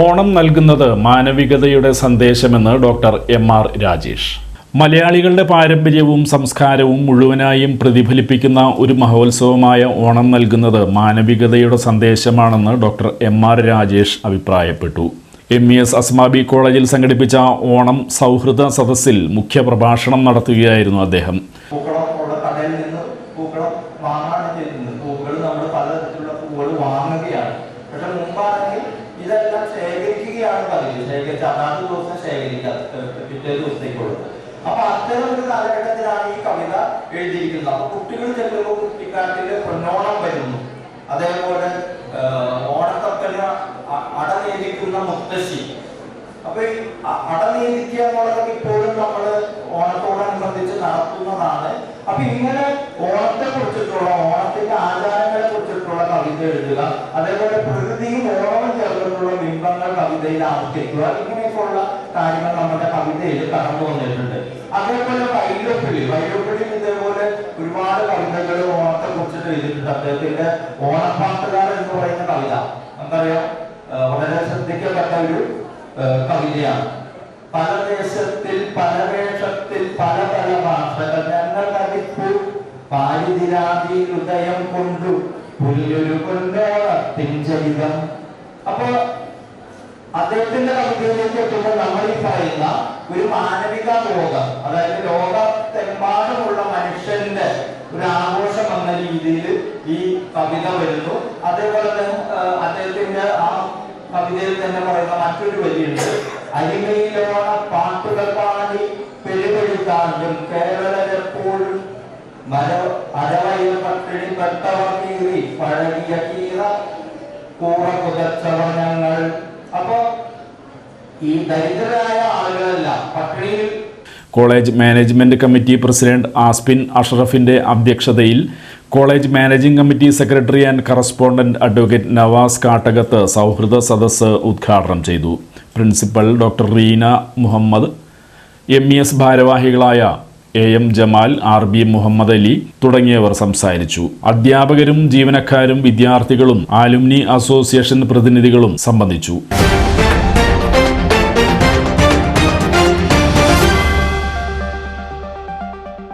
ഓണം നൽകുന്നത് മാനവികതയുടെ സന്ദേശമെന്ന് ഡോക്ടർ എം ആർ രാജേഷ്. മലയാളികളുടെ പാരമ്പര്യവും സംസ്കാരവും മുഴുവനായും പ്രതിഫലിപ്പിക്കുന്ന ഒരു മഹോത്സവമായ ഓണം നൽകുന്നത് മാനവികതയുടെ സന്ദേശമാണെന്ന് ഡോക്ടർ എം ആർ രാജേഷ് അഭിപ്രായപ്പെട്ടു. എം ഇ എസ് അസ്മാബി കോളേജിൽ സംഘടിപ്പിച്ച ഓണം സൗഹൃദ സദസ്സിൽ മുഖ്യ പ്രഭാഷണം നടത്തുകയായിരുന്നു അദ്ദേഹം. പൂക്കൾ വാങ്ങുകയാണ്. പക്ഷെ മുമ്പാണെങ്കിൽ ഇതെല്ലാം ശേഖരിക്കുകയാണ് പതിവ്. ശേഖരിച്ച അതാത് ദിവസം ശേഖരിക്കുക. പിറ്റേ ദിവസത്തേക്കുള്ളത് അപ്പൊ അത്തരം ഒരു കാലഘട്ടത്തിലാണ് ഈ കവിത എഴുതിയിരിക്കുന്നത്. അപ്പൊ കുട്ടികൾ ചെല്ലുമ്പോൾ കുട്ടിക്കാട്ടിൽ പൊന്നോണം വരുന്നു. അതേപോലെ അ- അടനേദിക്കുന്ന മുത്തശ്ശി. അപ്പൊ ഈ അട അടനീതിക്കുക എന്നുള്ളത് ഇപ്പോഴും നമ്മൾ ഓണത്തോടനുബന്ധിച്ച് നടത്തുന്നതാണ്. അപ്പൊ ഇങ്ങനെ ഓണത്തെ കുറിച്ചിട്ടുള്ള ഓണത്തിന്റെ ആചാരങ്ങളെ കുറിച്ചിട്ടുള്ള കവിത എഴുതുക. അതേപോലെ കവിതയിൽ ആവർത്തിക്കുക ഇങ്ങനെയൊക്കെയുള്ള കാര്യങ്ങൾ നമ്മുടെ കവിതയിൽ കടന്നു വന്നിട്ടുണ്ട്. അതേപോലെ വൈരപ്പിളി വൈരപ്പിളി ഇതേപോലെ ഒരുപാട് കവിതകൾ ഓണത്തെ കുറിച്ചിട്ട് എഴുതിയിട്ടുണ്ട് അദ്ദേഹത്തിന്റെ ഓണപ്പാട്ടുകാരൻ എന്ന് പറയുന്ന കവിത. നമുക്കറിയാം വളരെ ശ്രദ്ധിക്കപ്പെട്ട ഒരു കവിതയാണ്. പല ദേശത്തിൽ പല വേഷത്തിൽ പല പല ഭാഷകൾ. ഞങ്ങൾ നടിപ്പു പാരിതിരാതി ഹൃദയം കൊണ്ടു. പുല്ലൊരു കൊണ്ടോളത്തിൻ ചരിതം. അപ്പൊ അദ്ദേഹത്തിന്റെ കവിതയിലേക്ക് എത്തുമ്പോൾ നമ്മൾ ഈ പറയുന്ന ഒരു മാനവിക ലോകം അതായത് ലോകത്തെമ്പാടുമുള്ള മനുഷ്യന്റെ ഒരു ആഘോഷം എന്ന രീതിയിൽ ഈ കവിത വരുന്നു. അതേപോലെ തന്നെ അദ്ദേഹത്തിന്റെ ആ കവിതയിൽ തന്നെ പറയുന്ന മറ്റൊരു വരിയുണ്ട്. അരിമയിലോണ പാട്ടുകൾ പാടി പെരുപെടുത്താണ്ടും കേരളരെപ്പോഴും മര അരവയിൽ പട്ടിണി പെട്ടവർ കീറി പഴകിയ കീറ കൂറ പുതച്ചവർ ഞങ്ങൾ ഈ ദരിദ്രരായ ആളുകളെല്ലാം പട്ടിണിയിൽ college management committee president Aspin അഷ്റഫിന്റെ അധ്യക്ഷതയിൽ college managing committee secretary and correspondent advocate Navas Kattakath സൗഹൃദ സദസ്സ് ഉദ്ഘാടനം ചെയ്തു. Principal doctor Reena Muhammad M E S ഭാരവാഹികളായ A M Jamal R B Muhammad Ali തുടങ്ങിയവർ സംസാരിച്ചു. അധ്യാപകരും ജീവനക്കാരും വിദ്യാർത്ഥികളും ആലുമിനി അസോസിയേഷൻ പ്രതിനിധികളും സംബന്ധിച്ചു.